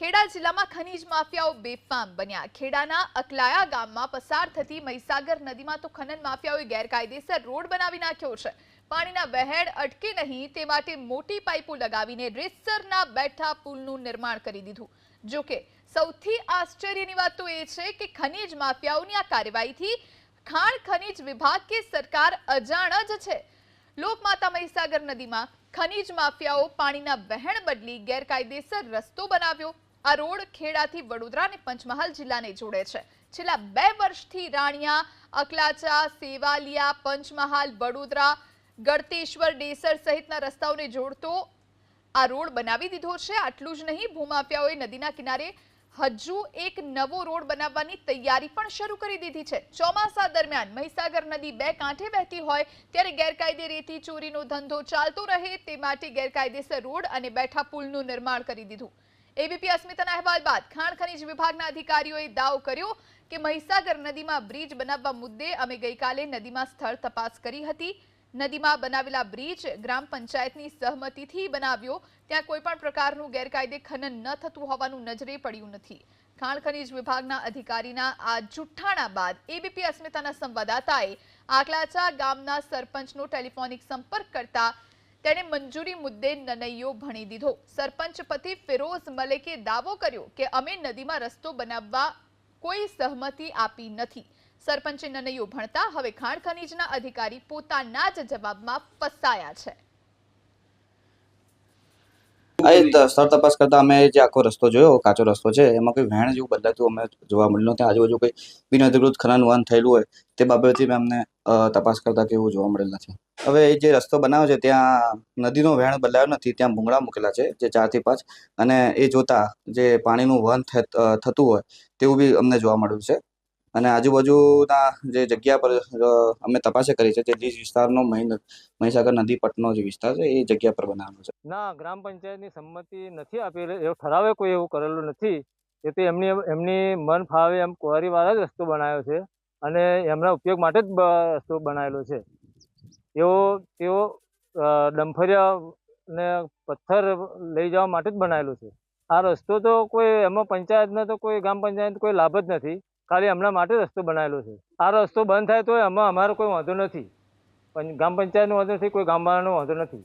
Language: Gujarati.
ખેડા જિલ્લામાં ખનીજ માફિયાઓ બેફામ બન્યા. ખેડાના અકલાયા ગામમાં પસાર થતી મહીસાગર નદીમાં તો ખનન માફિયાઓએ ગેરકાયદેસર રોડ બનાવી નાખ્યો છે. પાણીના વહેણ અટકે નહીં તે માટે મોટી પાઇપો લગાવીને રેસરના બેઠા પુલનું નિર્માણ કરી દીધું. જોકે સૌથી આશ્ચર્યની વાત તો એ છે કે ખનીજ માફિયાઓની આ કાર્યવાહીથી ખાણ ખનીજ વિભાગ કે સરકાર અજાણ જ છે. લોકમાતા મહીસાગર નદીમાં ખનીજ માફિયાઓ પાણીના વહેણ બદલી ગેરકાયદેસર રસ્તો બનાવ્યો. આ રોડ ખેડાથી વડોદરા અને પંચમહાલ જિલ્લાને જોડે છે. છેલ્લા બે વર્ષથી રાણિયા, અકલાચા, સેવાલિયા, પંચમહાલ, વડોદરા, ગળતેશ્વર, ડેસર સહિતના રસ્તાઓને જોડતો આ રોડ બનાવી દીધો છે. આટલું જ નહીં, ભૂમાફિયાઓએ નદીના કિનારે હજુ એક નવો રોડ બનાવવાની તૈયારી પણ શરૂ કરી દીધી છે. ચોમાસા દરમિયાન મહીસાગર નદી બે કાંઠે વહેતી હોય ત્યારે ગેરકાયદે રેતી, ચોરીનો ધંધો ચાલતો રહે તે માટે ગેરકાયદેસર રોડ અને બેઠા પુલનું નિર્માણ કરી દીધું. એબીપી અસ્મિતાના અહેવાલ બાદ ખાણ ખનીજ વિભાગના અધિકારીઓએ દાવો કર્યો કે મહીસાગર નદીમાં બ્રિજ બનાવવા મુદ્દે અમે ગઈકાલે નદીમાં સ્થળ તપાસ કરી હતી. નદીમાં બનાવેલા બ્રિજ ગ્રામ પંચાયતની સહમતિથી બનાવ્યો. ત્યાં કોઈપણ પ્રકારનું ગેરકાયદે ખનન ન થતું હોવાનું નજરે પડ્યું નથી. ખાણ ખનીજ વિભાગના અધિકારીના આ જુઠ્ઠાણા બાદ એબીપી અસ્મિતાના સંવાદદાતાએ આકલાચા ગામના સરપંચનો ટેલિફોનિક સંપર્ક કરતા તેણે મંજૂરી મુદ્દે નનૈયો ભણી દીધો. સરપંચ પતિ ફિરોઝ મલેકે દાવો કર્યો કે અમે નદીમાં રસ્તો બનાવવા કોઈ સહમતિ આપી નથી. સરપંચે નનૈયો ભણતા હવે ખાણ ખનીજના અધિકારી પોતાના જ જવાબમાં ફસાયા છે. સ્થળ તપાસ કરતા અમે જે આખો રસ્તો જોયો, કાચો રસ્તો છે, એમાં કોઈ વહેણ જેવું બદલાતું અમે જોવા મળ્યું નથી. આજુબાજુ કોઈ બિનઅધિકૃત ખનન વહન થયેલું હોય, તે બાબતથી મેં અમને તપાસ કરતા કે એવું જોવા મળેલ નથી. હવે જે રસ્તો બનાવ્યો છે, ત્યાં નદીનો વહેણ બદલાયો નથી, ત્યાં ભૂંગળા મૂકેલા છે, જે ચારથી પાંચ. અને એ જોતા જે પાણીનું વહન થતું હોય, તેવું બી અમને જોવા મળ્યું છે. અને આજુબાજુના જે જગ્યા પર અમે તપાસે કરી છે જે લીજ વિસ્તારનો મહી મહીસાગર નદી પટનો જે વિસ્તાર છે, એ જગ્યા પર બનાવવાનો છે. ના, ગ્રામ પંચાયતની સંમતિ નથી આપેલી, એવો ઠરાવે કોઈ એવું કરેલું નથી. એ તો એમની એમની મન ફાવે એમ કુંવારીવાળા જ રસ્તો બનાવ્યો છે, અને એમના ઉપયોગ માટે જ રસ્તો બનાવેલો છે. તેઓ અ, ડંફરિયા ને પથ્થર લઈ જવા માટે જ બનાવેલો છે. આ રસ્તો તો કોઈ એમાં પંચાયતને તો કોઈ ગ્રામ પંચાયત કોઈ લાભ જ નથી. ખાલી એમના માટે રસ્તો બનાવેલો છે. આ રસ્તો બંધ થાય તો એમાં અમારો કોઈ વાંધો નથી. ગ્રામ પંચાયતનો વાંધો નથી કોઈ ગામવાળાનો વાંધો નથી.